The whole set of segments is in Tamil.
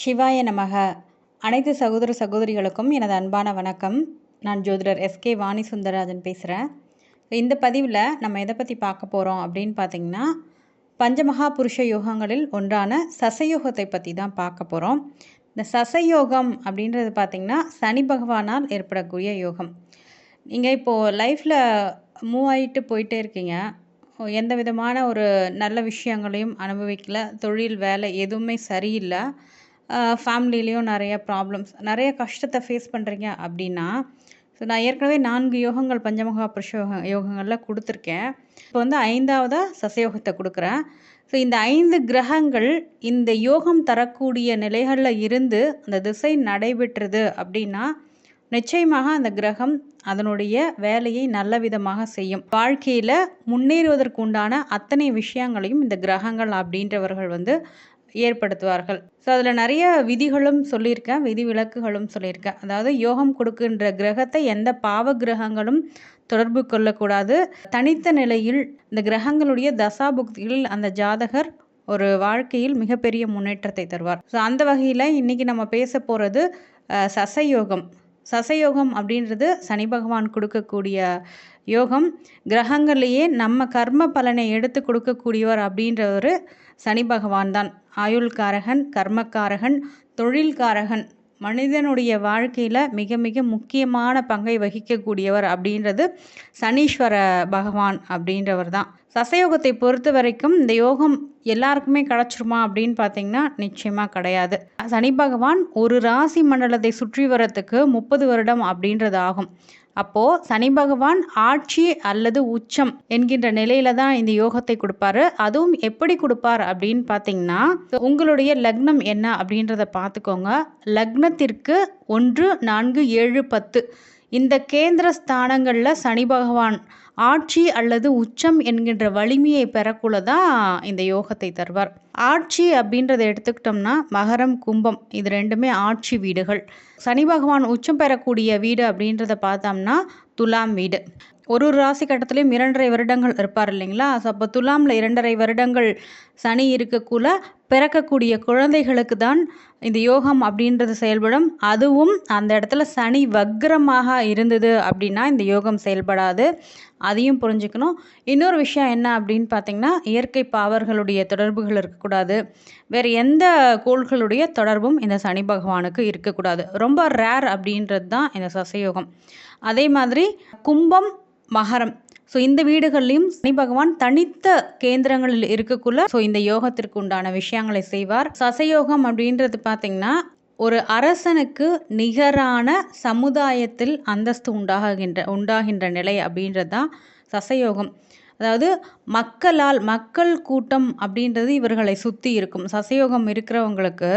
சிவாய நமக. அனைத்து சகோதர சகோதரிகளுக்கும் எனது அன்பான வணக்கம். நான் ஜோதிடர் எஸ்கே வாணி சுந்தரராஜன் பேசுகிறேன் இந்த பதிவில் நம்ம எதை பற்றி பார்க்க போகிறோம் அப்படின்னு பார்த்தீங்கன்னா பஞ்சமகா புருஷ யோகங்களில் ஒன்றான சசயோகத்தை பற்றி தான் பார்க்க போகிறோம் இந்த சசயோகம் அப்படின்றது பார்த்திங்கன்னா சனி பகவானால் ஏற்படக்கூடிய யோகம். நீங்கள் இப்போது லைஃப்பில் மூவ் ஆகிட்டு போயிட்டே இருக்கீங்க. எந்த விதமான ஒரு நல்ல விஷயங்களையும் அனுபவிக்கல. தொழில் வேலை எதுவுமே சரியில்லை. ஃபேமிலிலேயும் நிறைய ப்ராப்ளம்ஸ் நிறைய கஷ்டத்தை ஃபேஸ் பண்ணுறீங்க அப்படின்னா ஸோ நான் ஏற்கனவே நான்கு யோகங்கள் பஞ்சமுகா புருஷ யோகங்களில் கொடுத்துருக்கேன். இப்போ வந்து ஐந்தாவதாக சசயோகத்தை கொடுக்குறேன். ஸோ இந்த ஐந்து கிரகங்கள் இந்த யோகம் தரக்கூடிய நிலைகளில் இருந்து அந்த திசை நடைபெற்றது அப்படின்னா நிச்சயமாக அந்த கிரகம் அதனுடைய வேலையை நல்ல விதமாக செய்யும். வாழ்க்கையில் முன்னேறுவதற்கு உண்டான அத்தனை விஷயங்களையும் இந்த கிரகங்கள் அப்படின்றவர்கள் வந்து ஏற்படுத்துவார்கள். ஸோ அதில் நிறைய விதிகளும் சொல்லியிருக்கேன் விதி விலக்குகளும் சொல்லியிருக்கேன். அதாவது யோகம் கொடுக்கின்ற கிரகத்தை எந்த பாவ கிரகங்களும் தொடர்பு கொள்ளக்கூடாது. தனித்த நிலையில் இந்த கிரகங்களுடைய தசாபுக்திகளில் அந்த ஜாதகர் ஒரு வாழ்க்கையில் மிகப்பெரிய முன்னேற்றத்தை தருவார். ஸோ அந்த வகையில் இன்றைக்கி நம்ம பேச போகிறது சசயோகம். சசயோகம் அப்படின்றது சனி பகவான் கொடுக்கக்கூடிய யோகம். கிரகங்கள்லேயே நம்ம கர்ம பலனை எடுத்து கொடுக்கக்கூடியவர் அப்படின்ற ஒரு சனி பகவான் தான். ஆயுள்காரகன் கர்மக்காரகன் தொழில்காரகன். மனிதனுடைய வாழ்க்கையில் மிக மிக முக்கியமான பங்கை வகிக்கக்கூடியவர் அப்படின்றது சனீஸ்வர பகவான் அப்படின்றவர் தான் சசயோகத்தை பொறுத்த வரைக்கும் இந்த யோகம் எல்லாருக்குமே கிடச்சிருமா அப்படின்னு பார்த்தீங்கன்னா நிச்சயமாக கிடையாது. சனி பகவான் ஒரு ராசி மண்டலத்தை சுற்றி வரத்துக்கு முப்பது வருடம் அப்படின்றது ஆகும் அப்போது சனி பகவான் ஆட்சி அல்லது உச்சம் என்கின்ற நிலையில தான் இந்த யோகத்தை கொடுப்பாரு. அதுவும் எப்படி கொடுப்பார் அப்படின்னு பார்த்தீங்கன்னா உங்களுடைய லக்னம் என்ன அப்படின்றத பார்த்துக்கோங்க. லக்னத்திற்கு ஒன்று நான்கு ஏழு பத்து. இந்த கேந்திர ஸ்தானங்களில் சனி பகவான் ஆட்சி அல்லது உச்சம் என்கின்ற வலிமையை பெறக்குள்ள தான் இந்த யோகத்தை தருவார். ஆட்சி அப்படின்றத எடுத்துக்கிட்டோம்னா மகரம் கும்பம் இது ரெண்டுமே ஆட்சி வீடுகள். சனி பகவான் உச்சம் பெறக்கூடிய வீடு அப்படின்றத பார்த்தோம்னா துலாம் வீடு. ஒரு ஒரு ராசி கட்டத்துலேயும் இரண்டரை வருடங்கள் இருப்பார் இல்லைங்களா? ஸோ அப்போ துலாமில் இரண்டரை வருடங்கள் சனி இருக்கக்குள்ள பிறக்கக்கூடிய குழந்தைகளுக்கு தான் இந்த யோகம் அப்படின்றது செயல்படும். அதுவும் அந்த இடத்துல சனி வக்ரமாக இருந்தது அப்படின்னா இந்த யோகம் செயல்படாது. அதையும் புரிஞ்சுக்கணும். இன்னொரு விஷயம் என்ன அப்படின்னு பார்த்தீங்கன்னா இயற்கை பாவர்களுடைய தொடர்புகள் இருக்கக்கூடாது. வேறு எந்த கோள்களுடைய தொடர்பும் இந்த சனி பகவானுக்கு இருக்கக்கூடாது. ரொம்ப ரேர் அப்படின்றது தான் இந்த சசயோகம். அதே மாதிரி கும்பம் மகரம் ஸோ இந்த வீடுகள்லையும் சனி பகவான் தனித்த கேந்திரங்களில் இருக்கக்குள்ள ஸோ இந்த யோகத்திற்கு உண்டான விஷயங்களை செய்வார். சசயோகம் அப்படின்றது பார்த்தீங்கன்னா ஒரு அரசனுக்கு நிகரான சமுதாயத்தில் அந்தஸ்து உண்டாகின்ற உண்டாகின்ற நிலை அப்படின்றது தான் சசயோகம். அதாவது மக்களால் மக்கள் கூட்டம் அப்படின்றது இவர்களை சுற்றி இருக்கும். சசயோகம் இருக்கிறவங்களுக்கு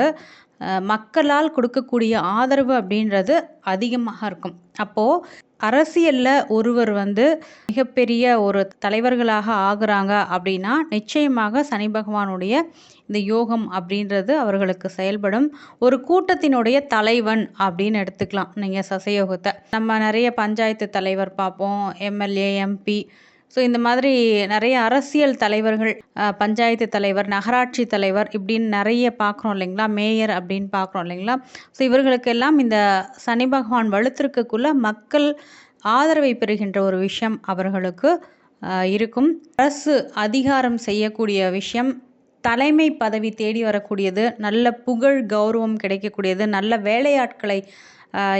மக்களால் கொடுக்கக்கூடிய ஆதரவு அப்படின்றது அதிகமாக இருக்கும். அப்போது அரசியலில் ஒருவர் வந்து மிகப்பெரிய ஒரு தலைவர்களாக ஆகுறாங்க அப்படின்னா நிச்சயமாக சனி பகவானுடைய இந்த யோகம் அப்படின்றது அவர்களுக்கு செயல்படும். ஒரு கூட்டத்தினுடைய தலைவன் அப்படின்னு எடுத்துக்கலாம். நீங்கள் சசயோகத்தை. நம்ம நிறைய பஞ்சாயத்து தலைவர் பார்ப்போம். எம்எல்ஏ எம்பி ஸோ இந்த மாதிரி நிறைய அரசியல் தலைவர்கள் பஞ்சாயத்து தலைவர் நகராட்சி தலைவர் இப்படின்னு நிறைய பார்க்குறோம் இல்லைங்களா? மேயர் அப்படின்னு பார்க்குறோம் இல்லைங்களா? ஸோ இவர்களுக்கெல்லாம் இந்த சனி பகவான் வலுத்திருக்கக்குள்ள மக்கள் ஆதரவை பெறுகின்ற ஒரு விஷயம் அவர்களுக்கு இருக்கும். அரசு அதிகாரம் செய்யக்கூடிய விஷயம் தலைமை பதவி தேடி வரக்கூடியது நல்ல புகழ் கௌரவம் கிடைக்கக்கூடியது நல்ல வேலையாட்களை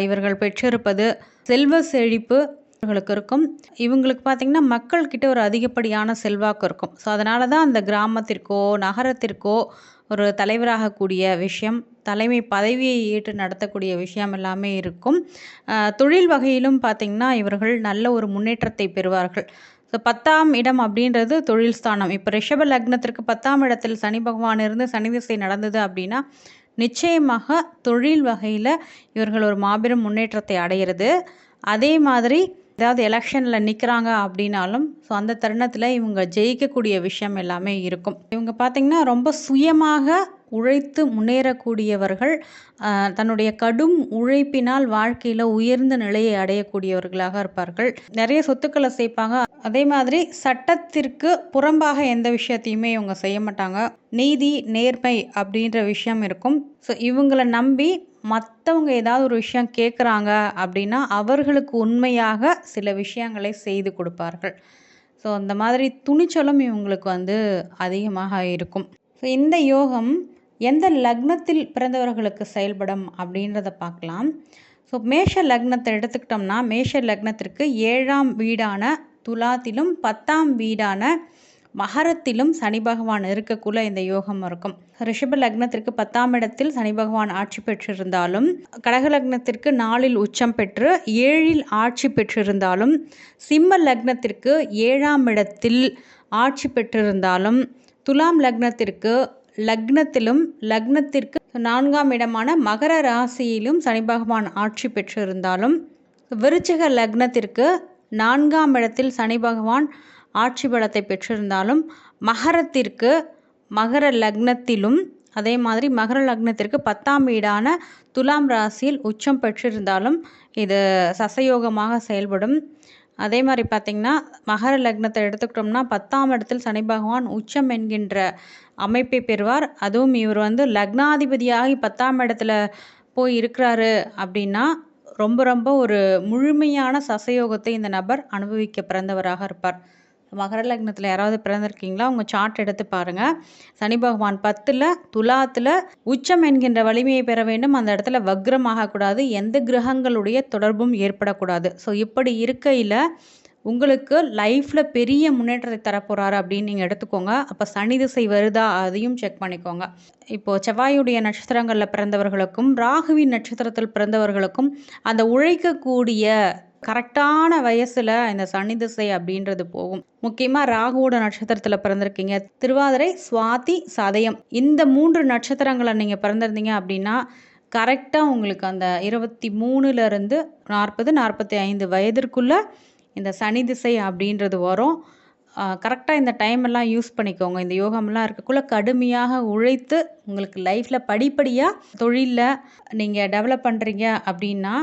இவர்கள் பெற்றிருப்பது செல்வ செழிப்பு இவங்களுக்கு இருக்கும். இவங்களுக்கு பார்த்திங்கன்னா மக்கள்கிட்ட ஒரு அதிகப்படியான செல்வாக்கு இருக்கும். ஸோ அதனால தான் அந்த கிராமத்திற்கோ நகரத்திற்கோ ஒரு தலைவராகக்கூடிய விஷயம் தலைமை பதவியை ஏற்று நடத்தக்கூடிய விஷயம் எல்லாமே இருக்கும். தொழில் வகையிலும் பார்த்திங்கன்னா இவர்கள் நல்ல ஒரு முன்னேற்றத்தை பெறுவார்கள். ஸோ பத்தாம் இடம் அப்படின்றது தொழில் ஸ்தானம். இப்போ ரிஷப லக்னத்திற்கு பத்தாம் இடத்தில் சனி பகவான் இருந்து சனி திசை நடந்தது அப்படின்னா நிச்சயமாக தொழில் வகையில் இவர்கள் ஒரு மாபெரும் முன்னேற்றத்தை அடையிறது. அதே மாதிரி ஏதாவது எலெக்ஷனில் நிற்கிறாங்க அப்படின்னாலும் ஸோ அந்த தருணத்தில் இவங்க ஜெயிக்கக்கூடிய விஷயம் எல்லாமே இருக்கும். இவங்க பார்த்திங்கன்னா ரொம்ப சுயமாக உழைத்து முன்னேறக்கூடியவர்கள் தன்னுடைய கடும் உழைப்பினால் வாழ்க்கையில் உயர்ந்த நிலையை அடையக்கூடியவர்களாக இருப்பார்கள். நிறைய சொத்துக்களை சேர்ப்பாங்க அதே மாதிரி சட்டத்திற்கு புறம்பாக எந்த விஷயத்தையுமே இவங்க செய்ய மாட்டாங்க. நீதி நேர்மை அப்படின்ற விஷயம் இருக்கும். ஸோ இவங்களை நம்பி மற்றவங்க ஏதாவது ஒரு விஷயம் கேட்குறாங்க அப்படின்னா அவர்களுக்கு உண்மையாக சில விஷயங்களை செய்து கொடுப்பார்கள். ஸோ அந்த மாதிரி துணிச்சலும் இவங்களுக்கு வந்து அதிகமாக இருக்கும். ஸோ இந்த யோகம் எந்த லக்னத்தில் பிறந்தவர்களுக்கு செயல்படும் அப்படின்றத பார்க்கலாம். ஸோ மேஷ லக்னத்தை எடுத்துக்கிட்டோம்னா மேஷ லக்னத்திற்கு ஏழாம் வீடான துலாத்திலும் பத்தாம் வீடான மகரத்திலும் சனி பகவான் இருக்கக்குள்ள இந்த யோகம் இருக்கும். ரிஷப லக்னத்திற்கு பத்தாம் இடத்தில் சனி பகவான் ஆட்சி பெற்றிருந்தாலும் கடக லக்னத்திற்கு நாளில் உச்சம் பெற்று ஏழில் ஆட்சி பெற்றிருந்தாலும் சிம்ம லக்னத்திற்கு ஏழாம் இடத்தில் ஆட்சி பெற்றிருந்தாலும் துலாம் லக்னத்திற்கு லக்னத்திலும் லக்னத்திற்கு நான்காம் இடமான மகர ராசியிலும் சனி பகவான் ஆட்சி பெற்றிருந்தாலும் விருச்சிக லக்னத்திற்கு நான்காம் இடத்தில் சனி பகவான் ஆட்சி பலத்தை பெற்றிருந்தாலும் மகரத்திற்கு மகர லக்னத்திலும் அதே மாதிரி மகர லக்னத்திற்கு பத்தாம் வீடான துலாம் ராசியில் உச்சம் பெற்றிருந்தாலும் இது சசயோகமாக செயல்படும். அதே மாதிரி பார்த்திங்கன்னா மகர லக்னத்தை எடுத்துக்கிட்டோம்னா பத்தாம் இடத்தில் சனி பகவான் உச்சம் என்கின்ற அமைப்பை பெறுவார். அதுவும் இவர் வந்து லக்னாதிபதியாகி பத்தாம் இடத்துல போய் இருக்கிறாரு அப்படின்னா ரொம்ப ரொம்ப ஒரு முழுமையான சசயோகத்தை இந்த நபர் அனுபவிக்க பிறந்தவராக இருப்பார். மகர லக்னத்தில் யாராவது பிறந்திருக்கீங்களா? உங்கள் சார்ட் எடுத்து பாருங்கள் சனி பகவான் பத்தில் துலாத்தில் உச்சம் என்கின்ற வலிமையை பெற வேண்டும். அந்த இடத்துல வக்ரமாகக்கூடாது எந்த கிரகங்களுடைய தொடர்பும் ஏற்படக்கூடாது. ஸோ இப்படி இருக்கையில் உங்களுக்கு லைஃப்பில் பெரிய முன்னேற்றத்தை தரப்போகிறாரு அப்படின்னு நீங்கள் எடுத்துக்கோங்க. அப்போ சனி திசை வருதா அதையும் செக் பண்ணிக்கோங்க. இப்போது செவ்வாயுடைய நட்சத்திரங்களில் பிறந்தவர்களுக்கும் ராகுவின் நட்சத்திரத்தில் பிறந்தவர்களுக்கும் அந்த உழைக்கக்கூடிய கரெக்டான வயசில் இந்த சனி திசை அப்படின்றது போகும். முக்கியமாக ராகுவோட நட்சத்திரத்தில் பிறந்திருக்கீங்க. திருவாதிரை சுவாதி சதயம். இந்த மூன்று நட்சத்திரங்களை நீங்கள் பிறந்திருந்தீங்க அப்படின்னா கரெக்டாக உங்களுக்கு அந்த இருபத்தி மூணுலேருந்து நாற்பது நாற்பத்தி ஐந்து வயதிற்குள்ளே இந்த சனி திசை அப்படின்றது வரும். கரெக்டாக இந்த டைம் எல்லாம் யூஸ் பண்ணிக்கோங்க. இந்த யோகம்லாம் இருக்கக்குள்ளே கடுமையாக உழைத்து உங்களுக்கு லைஃப்பில் படிப்படியாக தொழிலில் நீங்கள் டெவலப் பண்ணுறீங்க அப்படின்னா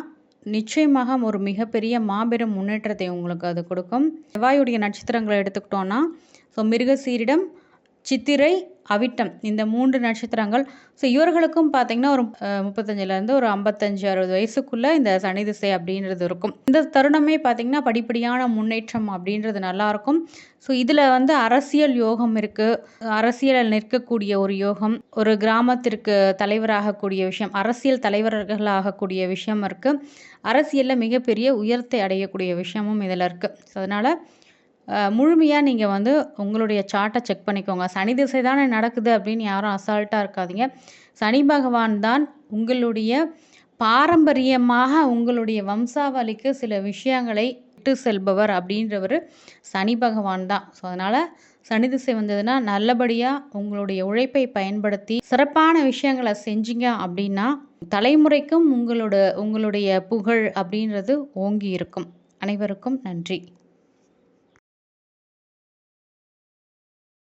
நிச்சயமாக ஒரு மிகப்பெரிய மாபெரும் முன்னேற்றத்தை உங்களுக்கு அது கொடுக்கும். செவ்வாயுடைய நட்சத்திரங்களை எடுத்துக்கிட்டோன்னா ஸோ மிருகசீரிடம் சித்திரை அவிட்டம் இந்த மூன்று நட்சத்திரங்கள். ஸோ இவர்களுக்கும் பார்த்தீங்கன்னா ஒரு முப்பத்தஞ்சிலேருந்து முப்பத்தஞ்சுலேருந்து ஒரு ஐம்பத்தஞ்சு அறுபது வயசுக்குள்ளே இந்த சனி திசை அப்படின்றது இருக்கும். இந்த தருணமே பார்த்தீங்கன்னா படிப்படியான முன்னேற்றம் அப்படின்றது நல்லாயிருக்கும் ஸோ இதில் வந்து அரசியல் யோகம் இருக்குது அரசியலில் நிற்கக்கூடிய ஒரு யோகம் ஒரு கிராமத்திற்கு தலைவராகக்கூடிய விஷயம் அரசியல் தலைவர்களாகக்கூடிய விஷயம் இருக்குது அரசியலில் மிகப்பெரிய உயர்த்தை அடையக்கூடிய விஷயமும் இதில் இருக்குது ஸோ அதனால் முழுமையாக நீங்கள் வந்து உங்களுடைய சார்ட்டை செக் பண்ணிக்கோங்க. சனி திசை தானே நடக்குது அப்படின்னு யாரும் அசால்ட்டாக இருக்காதீங்க. சனி பகவான் தான் உங்களுடைய பாரம்பரியமாக உங்களுடைய வம்சாவளிக்கு சில விஷயங்களை விட்டு செல்பவர் அப்படின்றவர் சனி பகவான் தான். ஸோ அதனால் சனி திசை வந்ததுன்னா நல்லபடியாக உங்களுடைய உழைப்பை பயன்படுத்தி சிறப்பான விஷயங்களை செஞ்சீங்க அப்படின்னா தலைமுறைக்கும் உங்களோட உங்களுடைய புகழ் அப்படின்றது ஓங்கி இருக்கும். அனைவருக்கும் நன்றி.